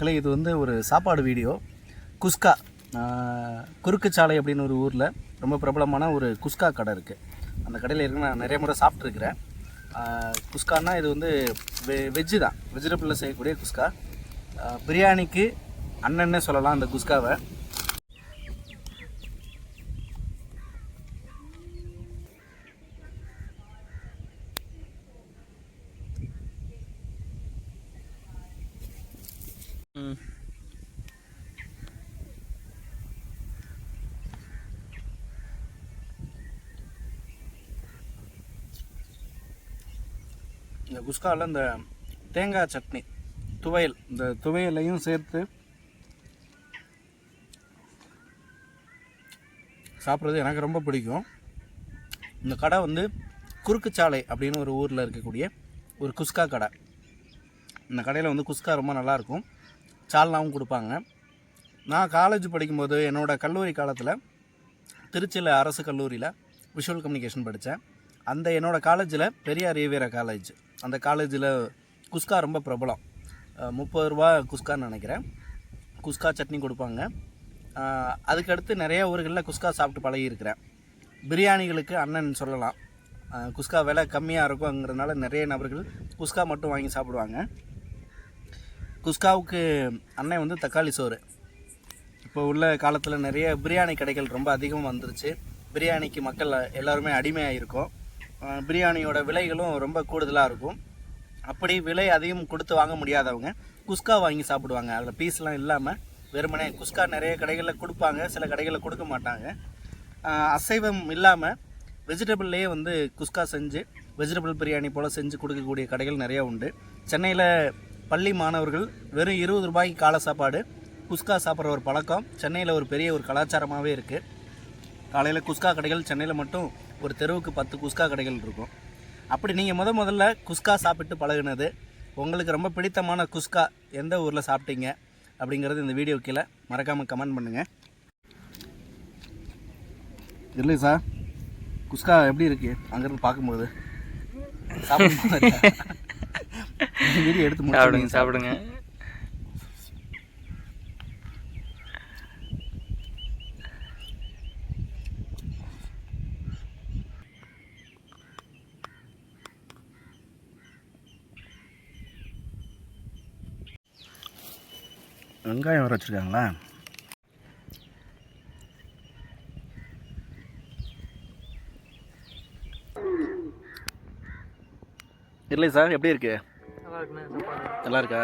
இல்லை இது வந்து ஒரு சாப்பாடு வீடியோ. குஸ்கா குறுக்கு சாலை அப்படின்னு ஒரு ஊரில் ரொம்ப பிரபலமான ஒரு குஸ்கா கடை இருக்குது அந்த கடையில் இருக்க நான் நிறைய முறை சாப்பிட்ருக்கிறேன் குஸ்கான்னா இது வந்து வெ வெஜ்ஜு தான். வெஜிடபிளில் செய்யக்கூடிய குஸ்கா. பிரியாணிக்கு அண்ணன்னே சொல்லலாம் அந்த குஸ்காவை. இந்த குஸ்காவில் இந்த தேங்காய் சட்னி துவையல் இந்த துவையலையும் சேர்த்து சாப்பிட்றது எனக்கு ரொம்ப பிடிக்கும். இந்த கடை வந்து குறுக்குச்சாலை அப்படின்னு ஒரு ஊரில் இருக்கக்கூடிய ஒரு குஸ்கா கடை. இந்த கடையில் வந்து குஸ்கா ரொம்ப நல்லாயிருக்கும் சால்னாவும் கொடுப்பாங்க. நான் காலேஜ் படிக்கும்போது என்னோடய கல்லூரி காலத்தில் திருச்சியில் அரசு கல்லூரியில் விஷுவல் கம்யூனிகேஷன் படித்தேன் அந்த என்னோடய காலேஜில் பெரியார் ஈவேரா காலேஜ் அந்த காலேஜில் குஸ்கா ரொம்ப பிரபலம். முப்பது ரூபா குஸ்கான்னு நினைக்கிறேன். குஸ்கா சட்னி கொடுப்பாங்க. அதுக்கடுத்து நிறைய ஊர்களில் குஸ்கா சாப்பிட்டு பழகியிருக்கிறேன். பிரியாணிகளுக்கு அண்ணன் சொல்லலாம். குஸ்கா விலை கம்மியாக இருக்குங்கிறதுனால நிறைய நபர்கள் குஸ்கா மட்டும் வாங்கி சாப்பிடுவாங்க. குஸ்காவுக்கு அண்ணன் வந்து தக்காளி சோறு. இப்போ உள்ள காலத்தில் நிறைய பிரியாணி கடைகள் ரொம்ப அதிகம் வந்துருச்சு. பிரியாணிக்கு மக்கள் எல்லாருமே அடிமையாக இருக்கும் பிரியாணியோட விலைகளும் ரொம்ப கூடுதலாக இருக்கும். அப்படி விலை அதிகம் கொடுத்து வாங்க முடியாதவங்க குஸ்கா வாங்கி சாப்பிடுவாங்க. அதில் பீஸ்லாம் இல்லாமல் வெறுமனே குஸ்கா நிறைய கடைகளில் கொடுப்பாங்க. சில கடைகளில் கொடுக்க மாட்டாங்க. அசைவம் இல்லாமல் வெஜிடபிள்லேயே வந்து குஸ்கா செஞ்சு வெஜிடபிள் பிரியாணி போல் செஞ்சு கொடுக்கக்கூடிய கடைகள் நிறையா உண்டு. சென்னையில் பள்ளி மாணவர்கள் வெறும் இருபது ரூபாய்க்கு காலை சாப்பாடு குஸ்கா சாப்பிட்ற ஒரு பழக்கம் சென்னையில் ஒரு பெரிய ஒரு கலாச்சாரமாகவே இருக்குது காலையில் குஸ்கா கடைகள் சென்னையில் மட்டும் ஒரு தெருவுக்கு பத்து குஸ்கா கடைகள் இருக்கும். அப்படி நீங்கள் முத முதல்ல குஸ்கா சாப்பிட்டு பழகினது உங்களுக்கு ரொம்ப பிடித்தமான குஸ்கா எந்த ஊரில் சாப்பிட்டீங்க அப்படிங்கிறது இந்த வீடியோ கீழே மறக்காமல் கமெண்ட் பண்ணுங்கள் இல்லை சார் குஸ்கா எப்படி இருக்குது அங்கேருந்து பார்க்கும்போது. சாப்பிடும்போது வீடியோ எடுத்து சாப்பிடுங்க. சாப்பிடுங்க. வெங்காயம் வர வச்சுருக்காங்களா? இல்லை சார் எப்படி இருக்கு? நல்லா இருக்கா.